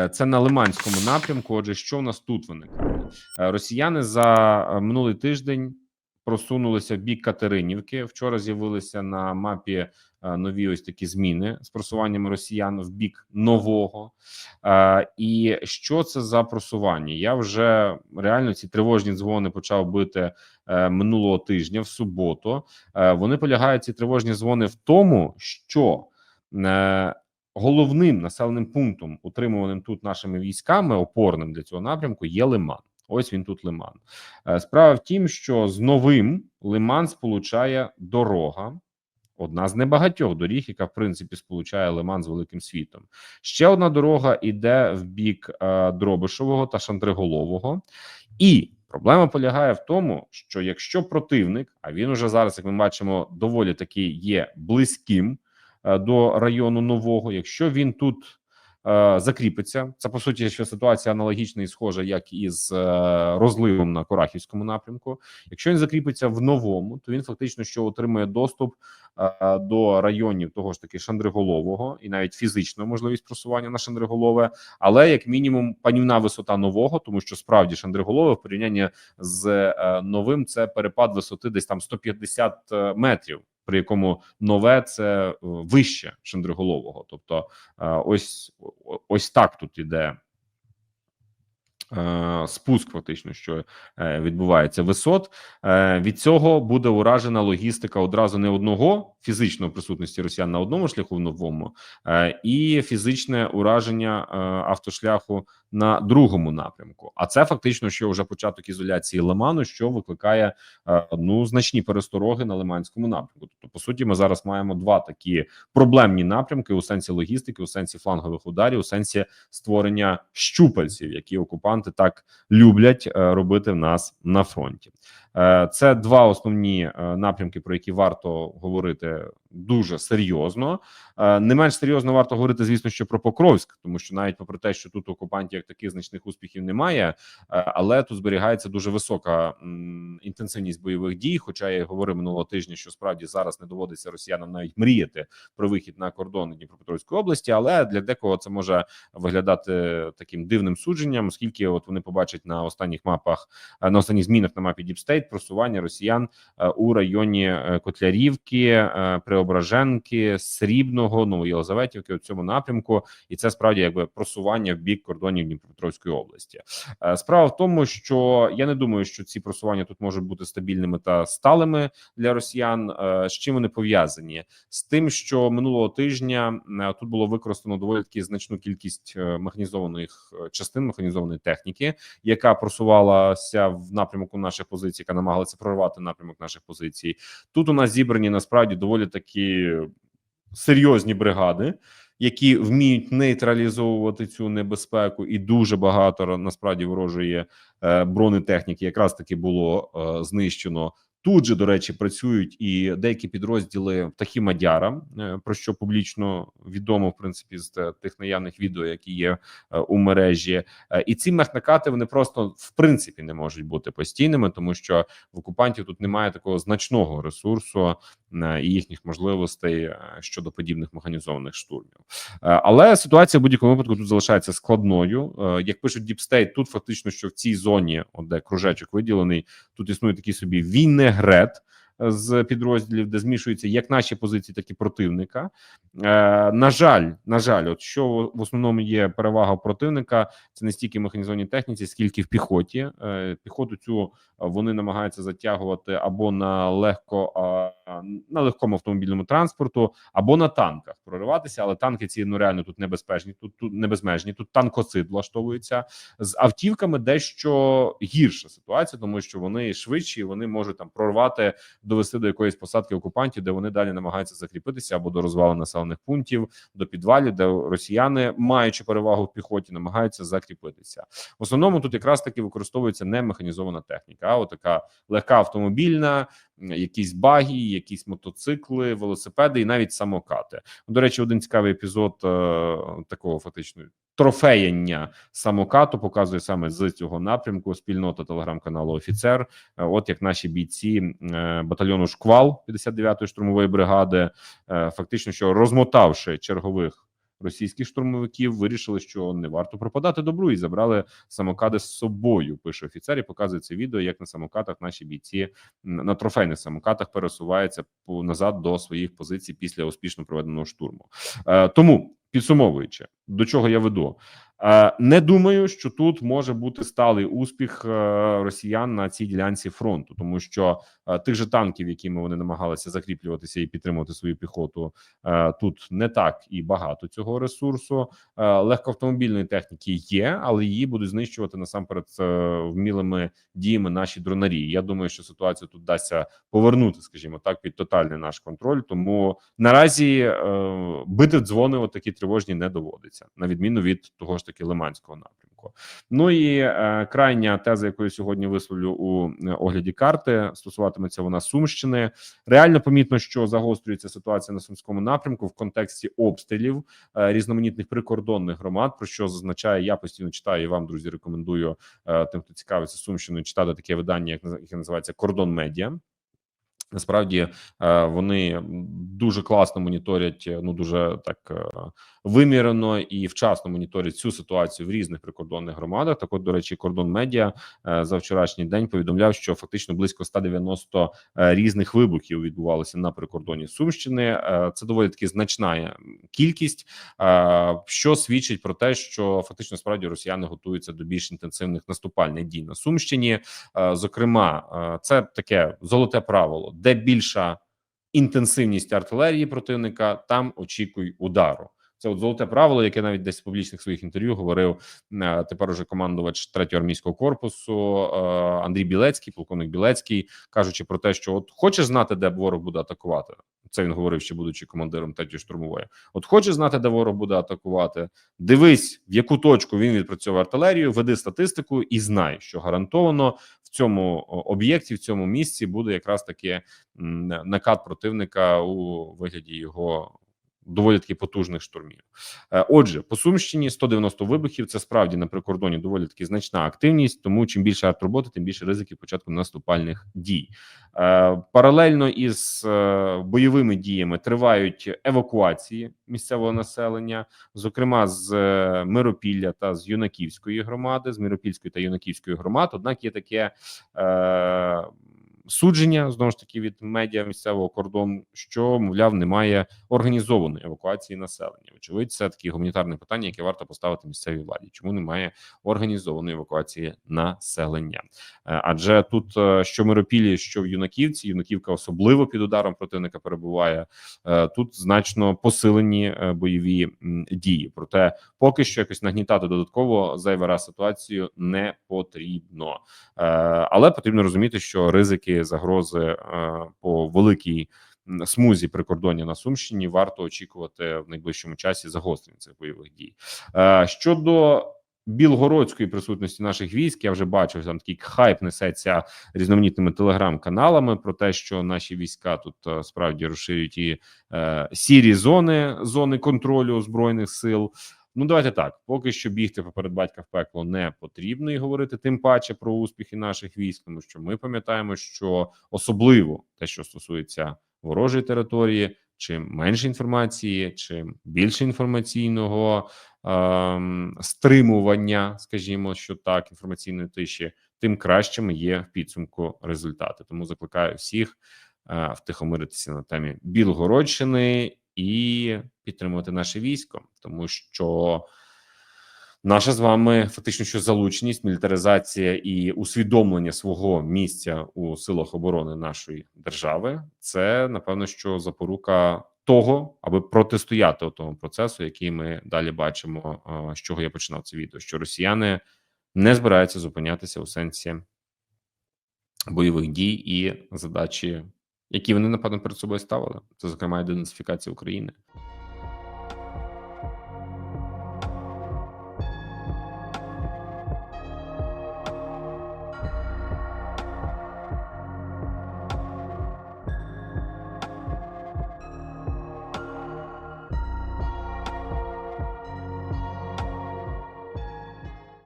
Е, Це на Лиманському напрямку. Отже, що в нас тут виникає? Е, Росіяни за е, минулий тиждень просунулися в бік Катеринівки. Вчора з'явилися на мапі нові ось такі зміни з просуванням росіян в бік нового. І що це за просування? Я вже реально ці тривожні дзвони почав бити минулого тижня в суботу. Вони полягають ці тривожні дзвони в тому, що головним населеним пунктом, утримуваним тут нашими військами, опорним для цього напрямку, є Лиман. Ось він тут Лиман. Е, Справа в тім, що з новим Лиман сполучає дорога. Одна з небагатьох доріг, яка в принципі сполучає Лиман з великим світом. Ще одна дорога йде в бік е, Дробишового та Шандриголового, і проблема полягає в тому, що якщо противник, а він уже зараз, як ми бачимо, доволі таки є близьким до району нового, якщо він тут е, закріпиться, це по суті що ситуація аналогічна і схожа, як і з е, розливом на Корахівському напрямку. Якщо він закріпиться в новому, то він фактично що отримує доступ е, до районів того ж таки Шандриголового і навіть фізичну можливість просування на Шандриголове, але як мінімум панівна висота нового, тому що справді Шандриголове в порівнянні з е, новим це перепад висоти десь там 150 метрів. При якому нове це е, вище шендриголового. тобто е, ось ось так тут іде е, спуск, фактично, що відбувається висот. Від цього буде уражена логістика одразу не одного фізичної присутності росіян на одному шляху в новому, е, і фізичне ураження е, автошляху на другому напрямку. А це фактично, що вже початок ізоляції Лиману, що викликає ну значні перестороги на Лиманському напрямку. Тобто, по суті, ми зараз маємо два такі проблемні напрямки у сенсі логістики, у сенсі флангових ударів, у сенсі створення щупальців, які окупанти так люблять робити в нас на фронті. Е, Це два основні е, напрямки, про які варто говорити дуже серйозно. Е, Не менш серйозно варто говорити, звісно, що про Покровськ, тому що навіть попри те, що тут окупантів як таких значних успіхів немає, е, але тут зберігається дуже висока інтенсивність бойових дій. Хоча я говорив минулого тижня, що справді зараз не доводиться росіянам навіть мріяти про вихід на кордон Дніпропетровської області, але для декого це може виглядати таким дивним судженням, оскільки от вони побачать на останніх мапах е, на останніх змінах на мапі Діпстейт просування росіян у районі Котлярівки, е, Преображенки, Срібного, Новоєлизаветівки у цьому напрямку, і це справді якби просування в бік кордонів Дніпропетровської області. Е, Справа в тому, що я не думаю, що ці просування тут можуть бути стабільними та сталими для росіян. Е, З чим вони пов'язані? З тим, що минулого тижня е, тут було використано доволі таки значну кількість механізованих частин механізованої техніки, яка просувалася в напрямку наших позицій, яка намагалася прорвати напрямок наших позицій. Тут у нас зібрані насправді доволі такі серйозні бригади. Які вміють нейтралізовувати цю небезпеку, і дуже багато насправді ворожої е, бронетехніки якраз таки було е, знищено. Тут же, до речі, працюють і деякі підрозділи птахи Мадяра, е, про що публічно відомо в принципі з тих наявних відео, які є у мережі. І ці мехнакати вони просто в принципі не можуть бути постійними, тому що в окупантів тут немає такого значного ресурсу і їхніх можливостей е, щодо подібних механізованих штурмів. Е, Але ситуація в будь-якому випадку тут залишається складною. Е, Як пишуть State, тут фактично, що в цій зоні, от де кружечок виділений, тут існує такий собі вінегрет з підрозділів, де змішуються як наші позиції, так і противника. Е, на жаль, на жаль, от що в основному є перевага противника, це не стільки в механізованій техніці, скільки в піхоті. Е, піхоту цю вони намагаються затягувати або на легко на легкому автомобільному транспорту, або на танках прориватися. Але танки ці ну реально тут небезпечні. Тут тут небезмежні. Тут танкоцид влаштовується з автівками. Дещо гірша ситуація, тому що вони швидші, вони можуть там прорвати, довести до якоїсь посадки окупантів, де вони далі намагаються закріпитися або до розвалу населених пунктів, до підвалів, де росіяни, маючи перевагу в піхоті, намагаються закріпитися. В основному тут якраз таки використовується не механізована техніка, а отака така легка автомобільна, якісь баги, якісь мотоцикли, велосипеди і навіть самокати. До речі, один цікавий епізод е, такого фактично трофеяння самокату показує саме з цього напрямку спільнота телеграм-каналу Офіцер. Е, От як наші бійці е, батальйону Шквал 59-ї штурмової бригади, фактично, що розмотавши чергових російських штурмовиків вирішили, що не варто пропадати добру, і забрали самокади з собою. Пише офіцер і показує це відео, як на самокатах наші бійці на трофейних самокатах пересуваються назад до своїх позицій після успішно проведеного штурму. Е, тому підсумовуючи, до чого я веду. Е, Не думаю, що тут може бути сталий успіх е, росіян на цій ділянці фронту, тому що е, тих же танків, якими вони намагалися закріплюватися і підтримувати свою піхоту, тут не так і багато цього ресурсу. Легкоавтомобільної техніки є, але її будуть знищувати насамперед вмілими діями наші дронарі. Я думаю, що ситуацію тут дасться повернути, скажімо так, під тотальний наш контроль. Тому наразі бити дзвони, отакі тривожні, не доводиться, на відміну від того ж таки Лиманського напрямку. Ну і е, крайня теза, яку я сьогодні висловлю у е, огляді карти, стосуватиметься вона Сумщини. Реально помітно, що загострюється ситуація на сумському напрямку в контексті обстрілів е, різноманітних прикордонних громад. Про що зазначає я постійно читаю і вам, друзі, рекомендую е, тим, хто цікавиться Сумщиною, читати таке видання, як яке називається Кордон Медіа. Насправді е, вони дуже класно моніторять, е, ну дуже так е, вимірено і вчасно моніторять цю ситуацію в різних прикордонних громадах. Так, от, до речі, кордон медіа за вчорашній день повідомляв, що фактично близько 190 е, різних вибухів відбувалося на прикордоні Сумщини. Це доволі таки значна кількість, що свідчить про те, що фактично справді росіяни готуються до більш інтенсивних наступальних дій на Сумщині. Зокрема, це таке золоте правило: де більша інтенсивність артилерії противника, там очікуй удару. Це от золоте правило, яке навіть десь в публічних своїх інтерв'ю говорив е, тепер уже командувач третього армійського корпусу е, Андрій Білецький, полковник Білецький, кажучи про те, що от хочеш знати, де ворог буде атакувати. Це він говорив ще будучи командиром третьої штурмової. От хочеш знати, де ворог буде атакувати. Дивись, в яку точку він відпрацьовує артилерію, веди статистику і знай, що гарантовано в цьому об'єкті, в цьому місці буде якраз таки накат противника у вигляді його доволі таки потужних штурмів. Е, Отже, по Сумщині 190 вибухів. Це справді на прикордоні доволі таки значна активність. Тому чим більше артроботи, тим більше ризиків початку наступальних дій. Е, Паралельно із е, бойовими діями тривають евакуації місцевого населення, зокрема з Миропілля та з Юнаківської громади, з Миропільської та Юнаківської громад. Однак є таке судження знову ж таки від медіа місцевого кордону, що мовляв немає організованої евакуації населення. Очевидь, це таке гуманітарне питання, яке варто поставити місцевій владі. Чому немає організованої евакуації населення? Е, Адже тут е, що Миропілі, що в Юнаківці, Юнаківка особливо під ударом противника перебуває. Е, Тут значно посилені бойові дії. Проте поки що якось нагнітати додатково зайвий раз ситуацію не потрібно. Але потрібно розуміти, що ризики загрози е, по великій смузі прикордоння на Сумщині варто очікувати в найближчому часі загострення цих бойових дій. Е, Щодо білгородської присутності наших військ, я вже бачив там такий хайп несеться різноманітними телеграм-каналами про те, що наші війська тут е, справді розширюють і е, сірі зони зони контролю збройних сил. Ну, давайте так. Поки що бігти поперед батька в пекло не потрібно і говорити тим паче про успіхи наших військ, тому що ми пам'ятаємо, що особливо те, що стосується ворожої території, чим менше інформації, чим більше інформаційного ем, стримування, скажімо, що так, інформаційної тиші, тим кращими є в підсумку результати. Тому закликаю всіх е, втихомиритися на темі Білгородщини і підтримувати наше військо, тому що наша з вами фактично що залученість, мілітаризація і усвідомлення свого місця у силах оборони нашої держави це напевно, що запорука того, аби протистояти тому процесу, який ми далі бачимо, е, з чого я починав це відео, що росіяни не збираються зупинятися у сенсі бойових дій і задачі, які вони напевно перед собою ставили. Це зокрема і денацифікація України.